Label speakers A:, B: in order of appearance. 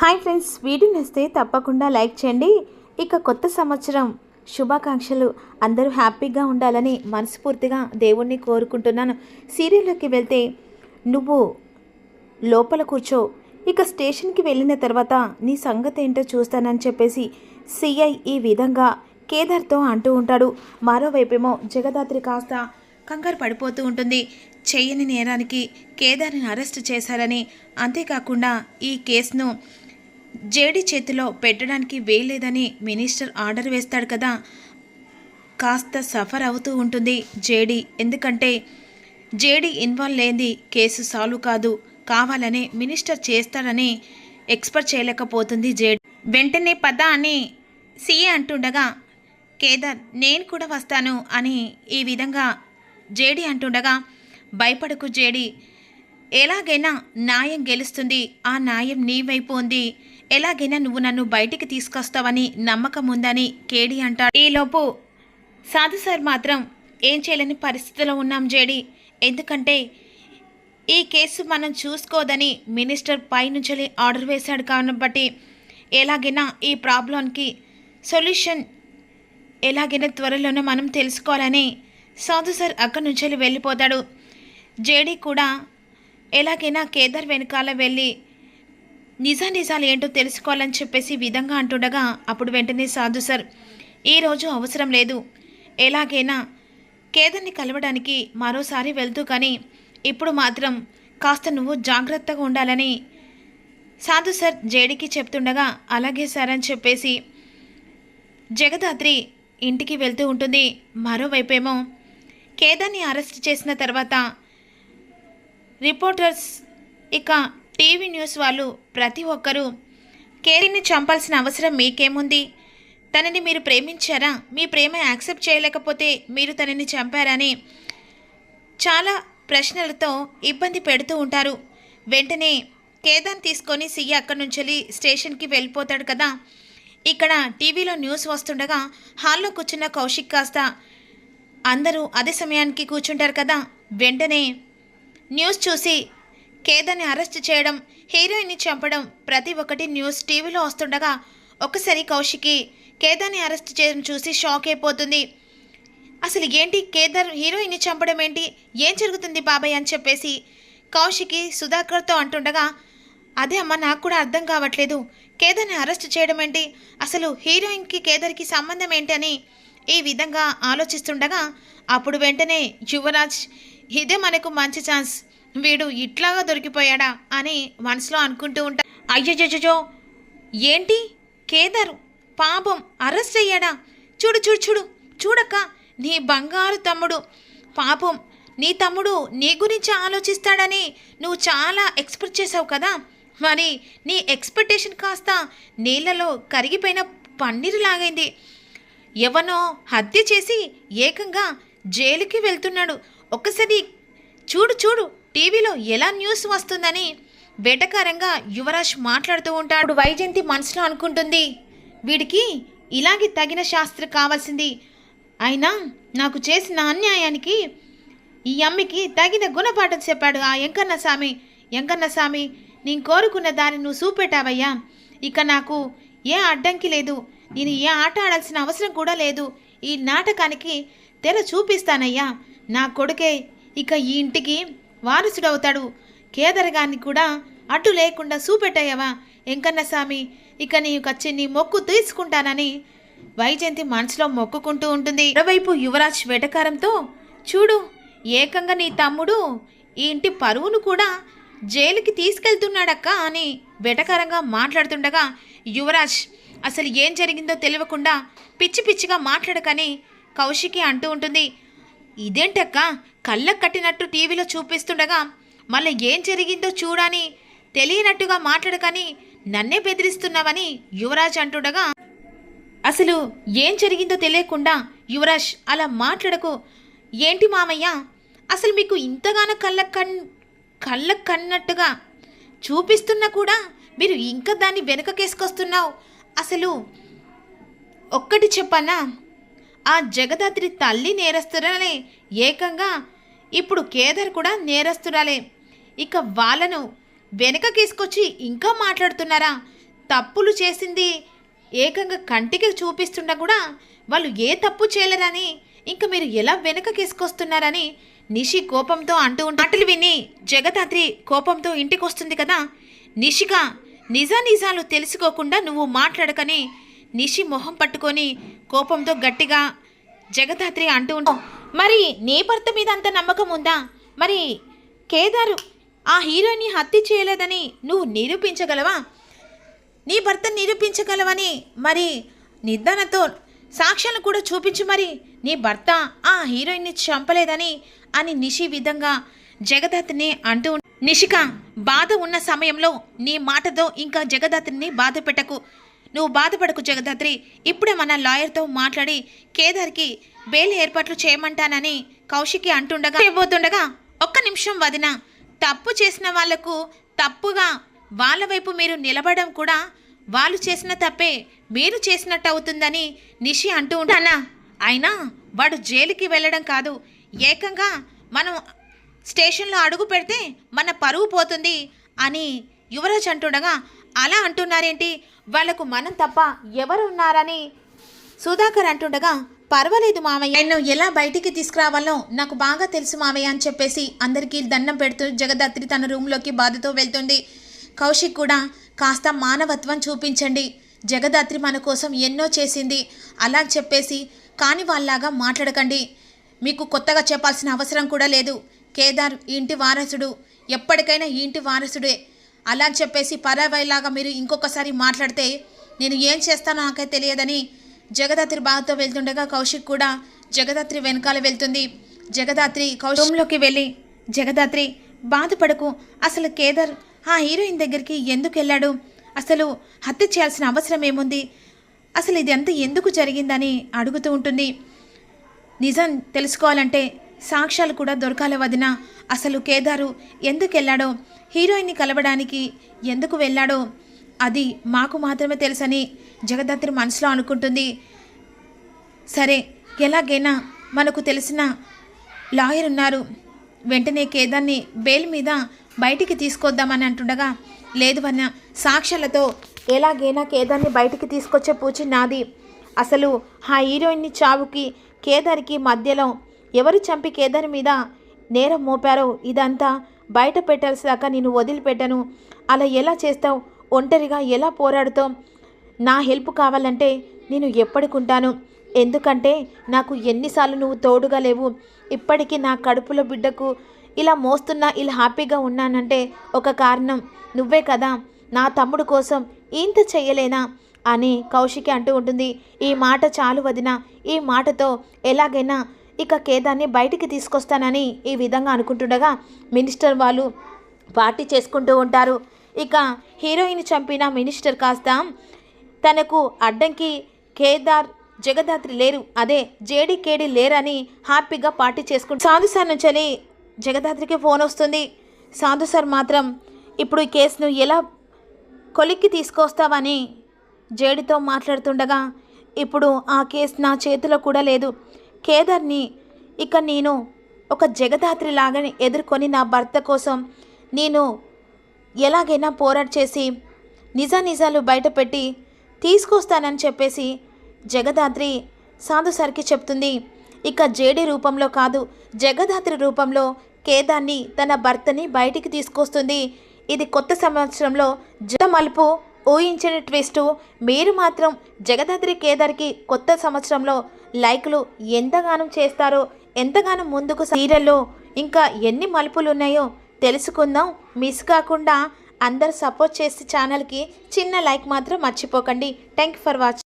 A: Hi friends video నచ్చితే తప్పకుండా like చేయండి. ఇక కొత్త సంవత్సరం శుభాకాంక్షలు. అందరూ హ్యాపీగా ఉండాలని మనస్ఫూర్తిగా దేవుణ్ణి కోరుకుంటున్నాను. సీరియల్లోకి వెళ్తే నువ్వు లోపల కూర్చో. ఇక స్టేషన్కి వెళ్ళిన తర్వాత నీ సంగతి ఏంటో చూస్తానని చెప్పేసి సిఐ ఈ విధంగా కేదార్తో అంటూ ఉంటాడు. మరోవైపేమో జగదాత్రి కాస్త కంగారు పడిపోతూ ఉంటుంది. చేయని నేరానికి కేదార్ని అరెస్ట్ చేశారని అంతేకాకుండా ఈ కేసును జేడి చేతిలో పెట్టడానికి వేయలేదని మినిస్టర్ ఆర్డర్ వేస్తాడు కదా. కాస్త సఫర్ అవుతూ ఉంటుంది జేడి. ఎందుకంటే జేడి ఇన్వాల్వ్ లేనిది కేసు సాల్వ్ కాదు. కావాలని మినిస్టర్ చేస్తాడని ఎక్స్పెక్ట్ చేయలేకపోతుంది జేడి. వెంటనే పద అని సీఏ అంటుండగా కేదార్ నేను కూడా వస్తాను అని ఈ విధంగా జేడి అంటుండగా భయపడకు జేడి. ఎలాగైనా న్యాయం గెలుస్తుంది. ఆ న్యాయం నీ వైపు ఉంది. ఎలాగైనా నువ్వు నన్ను బయటికి తీసుకొస్తావని నమ్మకం ఉందని కేడి అంటాడు. ఈలోపు సాధు సార్ మాత్రం ఏం చేయలేని పరిస్థితిలో ఉన్నాం జేడి. ఎందుకంటే ఈ కేసు మనం చూసుకోదని మినిస్టర్ పై నుంచి ఆర్డర్ వేశాడు కాబట్టి ఎలాగైనా ఈ ప్రాబ్లంకి సొల్యూషన్ ఎలాగైనా త్వరలోనే మనం తెలుసుకోవాలని సాధు సార్ అక్కడి నుంచి వెళ్ళిపోతాడు. జేడీ కూడా ఎలాగైనా కేదార్ వెనకాల వెళ్ళి నిజా నిజాలు ఏంటో తెలుసుకోవాలని చెప్పేసి విధంగా అంటుండగా అప్పుడు వెంటనే సాధు సార్ ఈరోజు అవసరం లేదు. ఎలాగైనా కేదార్ని కలవడానికి మరోసారి వెళ్తూ కానీ ఇప్పుడు మాత్రం కాస్త నువ్వు జాగ్రత్తగా ఉండాలని సాధు సార్ జేడీకి చెప్తుండగా అలాగే సార్ అని చెప్పేసి జగదాత్రి ఇంటికి వెళ్తూ ఉంటుంది. మరోవైపేమో కేదాన్ని అరెస్ట్ చేసిన తర్వాత రిపోర్టర్స్ ఇక టీవీ న్యూస్ వాళ్ళు ప్రతి ఒక్కరూ కేరీని చంపాల్సిన అవసరం మీకేముంది? తనని మీరు ప్రేమించారా? మీ ప్రేమ యాక్సెప్ట్ చేయలేకపోతే మీరు తనని చంపారని చాలా ప్రశ్నలతో ఇబ్బంది పెడుతూ ఉంటారు. వెంటనే కేదాన్ తీసుకొని సియ్య అక్కడి నుంచి స్టేషన్కి వెళ్ళిపోతాడు కదా. ఇక్కడ టీవీలో న్యూస్ వస్తుండగా హాల్లో కూర్చున్న కౌశిక్ కాస్త అందరూ అదే సమయానికి కూర్చుంటారు కదా. వెంటనే న్యూస్ చూసి కేదాన్ని అరెస్ట్ చేయడం హీరోయిన్ని చంపడం ప్రతి ఒక్కటి న్యూస్ టీవీలో వస్తుండగా ఒకసారి కౌశికి కేదాన్ని అరెస్ట్ చేయడం చూసి షాక్ అయిపోతుంది. అసలు ఏంటి కేదార్ హీరోయిన్ని చంపడం ఏంటి? ఏం జరుగుతుంది బాబాయ్ అని చెప్పేసి కౌశికి సుధాకర్తో అంటుండగా అదే అమ్మ నాకు కూడా అర్థం కావట్లేదు. కేదార్ని అరెస్ట్ చేయడం ఏంటి? అసలు హీరోయిన్కి కేదార్కి సంబంధం ఏంటి అని ఈ విధంగా ఆలోచిస్తుండగా అప్పుడు వెంటనే యువరాజ్ ఇదే మనకు మంచి ఛాన్స్. వీడు ఇట్లాగా దొరికిపోయాడా అని మనసులో అనుకుంటూ ఉంటా. అయ్యజో ఏంటి? కేదార్ పాపం అరెస్ట్ అయ్యాడా? చూడు చూడు చూడు చూడక్క నీ బంగారు తమ్ముడు. పాపం నీ తమ్ముడు నీ గురించి ఆలోచిస్తాడని నువ్వు చాలా ఎక్స్పెక్ట్ చేసావు కదా? మరి నీ ఎక్స్పెక్టేషన్ కాస్త నీళ్ళలో కరిగిపోయిన పన్నీరు లాగైంది. ఎవనో హత్య చేసి ఏకంగా జైలుకి వెళ్తున్నాడు. ఒక్కసారి చూడు చూడు టీవీలో ఎలా న్యూస్ వస్తుందని వెటకారంగా యువరాజ్ మాట్లాడుతూ ఉంటాడు. వైజయంతి మనసులో అనుకుంటుంది వీడికి ఇలాగే తగిన శాస్త్ర కావాల్సింది. అయినా నాకు చేసిన అన్యాయానికి ఈ అమ్మికి తగిన గుణపాఠం చెప్పాడు ఆ ఎంకన్న స్వామి ఎంకన్న స్వామి నేను కోరుకున్న దాన్ని నువ్వు చూపెట్టావయ్యా. ఇక నాకు ఏ అడ్డంకి లేదు. నేను ఏ ఆట ఆడాల్సిన అవసరం కూడా లేదు. ఈ నాటకానికి తెర చూపిస్తానయ్యా. నా కొడుకే ఇక ఈ ఇంటికి వారసుడవుతాడు. కేదరగాన్ని కూడా అడ్డు లేకుండా చూపెట్టాయవా వెంకన్నస్వామి ఇక నీకు వచ్చి నీ మొక్కు తీసుకుంటానని వైజయంతి మనసులో మొక్కుకుంటూ ఉంటుంది. మరోవైపు యువరాజ్ వెటకారంతో చూడు ఏకంగా నీ తమ్ముడు ఈ ఇంటి పరువును కూడా జైలుకి తీసుకెళ్తున్నాడక్క అని వెటకారంగా మాట్లాడుతుండగా యువరాజ్ అసలు ఏం జరిగిందో తెలియకుండా పిచ్చి పిచ్చిగా మాట్లాడకని కౌశికి అంటూ ఉంటుంది. ఇదేంటక్క? కళ్ళకు కట్టినట్టు టీవీలో చూపిస్తుండగా మళ్ళీ ఏం జరిగిందో చూడని తెలియనట్టుగా మాట్లాడకని నన్నే బెదిరిస్తున్నావని యువరాజ్ అంటుండగా అసలు ఏం జరిగిందో తెలియకుండా యువరాజ్ అలా మాట్లాడకు. ఏంటి మామయ్య అసలు మీకు ఇంతగానో కళ్ళ కన్ కళ్ళ కన్నట్టుగా చూపిస్తున్నా కూడా మీరు ఇంకా దాన్ని వెనుకకేసుకొస్తున్నావు. అసలు ఒక్కటి చెప్పన్నా ఆ జగదాత్రి తల్లి నేరస్తురనే ఏకంగా ఇప్పుడు కేదార్ కూడా నేరస్తురాలే. ఇక వాళ్ళను వెనక తీసుకొచ్చి ఇంకా మాట్లాడుతున్నారా? తప్పులు చేసింది ఏకంగా కంటికి చూపిస్తుండా కూడా వాళ్ళు ఏ తప్పు చేయలేరని ఇంకా మీరు ఎలా వెనక తీసుకొస్తున్నారని నిషి కోపంతో అంటూ ఉంటే మాటలు విని జగదాత్రి కోపంతో ఇంటికి వస్తుంది కదా? నిషిక నిజా నిజాలు తెలుసుకోకుండా నువ్వు మాట్లాడకని నిషి మొహం పట్టుకొని కోపంతో గట్టిగా జగదాత్రి అంటూ ఉంటావు మరి నీ భర్త మీద అంత నమ్మకం ఉందా? మరి కేదారు ఆ హీరోయిన్ని హత్య చేయలేదని నువ్వు నిరూపించగలవా? నీ భర్త నిరూపించగలవని మరి నిర్ధారణతో సాక్ష్యాలు కూడా చూపించు మరి. నీ భర్త ఆ హీరోయిన్ని చంపలేదని అని నిషి విధంగా జగదత్ని అంటూ నిషిక బాధ ఉన్న సమయంలో నీ మాటతో ఇంకా జగదత్ని బాధ పెట్టకు. నువ్వు బాధపడకు జగదాత్రి. ఇప్పుడే మన లాయర్తో మాట్లాడి కేదార్కి బెయిల్ ఏర్పాట్లు చేయమంటానని కౌశికి అంటుండగా చేయబోతుండగా ఒక్క నిమిషం వదిన. తప్పు చేసిన వాళ్ళకు తప్పుగా వాళ్ళ వైపు మీరు నిలబడడం కూడా వాళ్ళు చేసిన తప్పే. మీరు చేసినట్టు అవుతుందని నిషి అంటూ ఉంటానా అయినా వాడు జైలుకి వెళ్ళడం కాదు. ఏకంగా మనం స్టేషన్లో అడుగు పెడితే మన పరువు పోతుంది అని యువరాజ్ అంటుండగా అలా అంటున్నారేంటి? వాళ్ళకు మనం తప్ప ఎవరు ఉన్నారని సుధాకర్ అంటుండగా పర్వాలేదు మామయ్య. నన్ను ఎలా బయటికి తీసుకురావాలో నాకు బాగా తెలుసు మామయ్య అని చెప్పేసి అందరికీ దండం పెడుతూ జగదాత్రి తన రూమ్లోకి బాధతో వెళ్తుంది. కౌశిక్ కూడా కాస్త మానవత్వం చూపించండి. జగదాత్రి మన కోసం ఎన్నో చేసింది. అలా చెప్పేసి కాని వాళ్ళలాగా మాట్లాడకండి. మీకు కొత్తగా చెప్పాల్సిన అవసరం కూడా లేదు. కేదార్ ఇంటి వారసుడు. ఎప్పటికైనా ఇంటి వారసుడే. అలా అని చెప్పేసి పరావైలాగా మీరు ఇంకొకసారి మాట్లాడితే నేను ఏం చేస్తానో నాకే తెలియదని జగదాత్రి బాధతో వెళ్తుండగా కౌశిక్ కూడా జగదాత్రి వెనకాల వెళ్తుంది. జగదాత్రి కౌశంలోకి వెళ్ళి జగదాత్రి బాధపడకు. అసలు కేదార్ ఆ హీరోయిన్ దగ్గరికి ఎందుకు వెళ్ళాడు? అసలు హత్య చేయాల్సిన అవసరం ఏముంది? అసలు ఇది ఎందుకు జరిగిందని అడుగుతూ ఉంటుంది. నిజం తెలుసుకోవాలంటే సాక్ష్యాలు కూడా దొరకాల వదిన. అసలు కేదారు ఎందుకు వెళ్ళాడో హీరోయిన్ని కలవడానికి ఎందుకు వెళ్ళాడో అది మాకు మాత్రమే తెలుసని జగదత్రి మనసులో అనుకుంటుంది. సరే ఎలాగైనా మనకు తెలిసిన లాయర్ ఉన్నారు. వెంటనే కేదాన్ని బెయిల్ మీద బయటికి తీసుకొద్దామని అంటుండగా లేదు వన్న సాక్ష్యాలతో ఎలాగైనా కేదాన్ని బయటికి తీసుకొచ్చే పూచి నాది. అసలు ఆ హీరోయిన్ని చావుకి కేదార్కి మధ్యలో ఎవరు చంపి కేదార్ మీద నేరం మోపారో ఇదంతా బయట పెట్టాల్సిదాకా నేను వదిలిపెట్టను. అలా ఎలా చేస్తావు? ఒంటరిగా ఎలా పోరాడుతావు? నా హెల్ప్ కావాలంటే నేను ఎప్పటికుంటాను. ఎందుకంటే నాకు ఎన్నిసార్లు నువ్వు తోడుగా లేవు. ఇప్పటికీ నా కడుపులో బిడ్డకు ఇలా మోస్తున్నా ఇలా హ్యాపీగా ఉన్నానంటే ఒక కారణం. నువ్వే కదా నా తమ్ముడు కోసం ఇంత చేయలేనా అని కౌశికి అంటూ ఉంటుంది. ఈ మాట చాలు వదిన. ఈ మాటతో ఎలాగైనా ఇక కేదాన్ని బయటికి తీసుకొస్తానని ఈ విధంగా అనుకుంటుండగా మినిస్టర్ వాళ్ళు పార్టీ చేసుకుంటూ ఉంటారు. ఇక హీరోయిన్ చంపిన మినిస్టర్ కాస్త తనకు అడ్డంకి కేదార్ జగదాత్రి లేరు. అదే జేడి కేడీ లేరని హ్యాపీగా పార్టీ చేసుకుంటు సాధు సార్ నుంచి జగదాత్రికి ఫోన్ వస్తుంది. సాధు సార్ మాత్రం ఇప్పుడు ఈ కేసును ఎలా కొలిక్కి తీసుకొస్తావని జేడితో మాట్లాడుతుండగా ఇప్పుడు ఆ కేసు నా చేతిలో కూడా లేదు. కేదార్ని ఇక నేను ఒక జగదాత్రి లాగా ఎదుర్కొని నా భర్త కోసం నేను ఎలాగైనా పోరాట చేసి నిజా నిజాలు బయటపెట్టి తీసుకొస్తానని చెప్పేసి జగదాత్రి సాధు సార్కి చెప్తుంది. ఇక జేడి రూపంలో కాదు జగదాత్రి రూపంలో కేదాన్ని తన భర్తని బయటికి తీసుకొస్తుంది. ఇది కొత్త సంవత్సరంలో జత మలుపు ఊహించని ట్విస్టు. మీరు మాత్రం జగదాద్రి కేదార్కి కొత్త సంవత్సరంలో లైక్లు ఎంతగానో చేస్తారో ఎంతగానో ముందుకు సీరియల్లో ఇంకా ఎన్ని మలుపులు ఉన్నాయో తెలుసుకుందాం. మిస్ కాకుండా అందరు సపోర్ట్ చేసే ఛానల్కి చిన్న లైక్ మాత్రం మర్చిపోకండి. Thank you for watching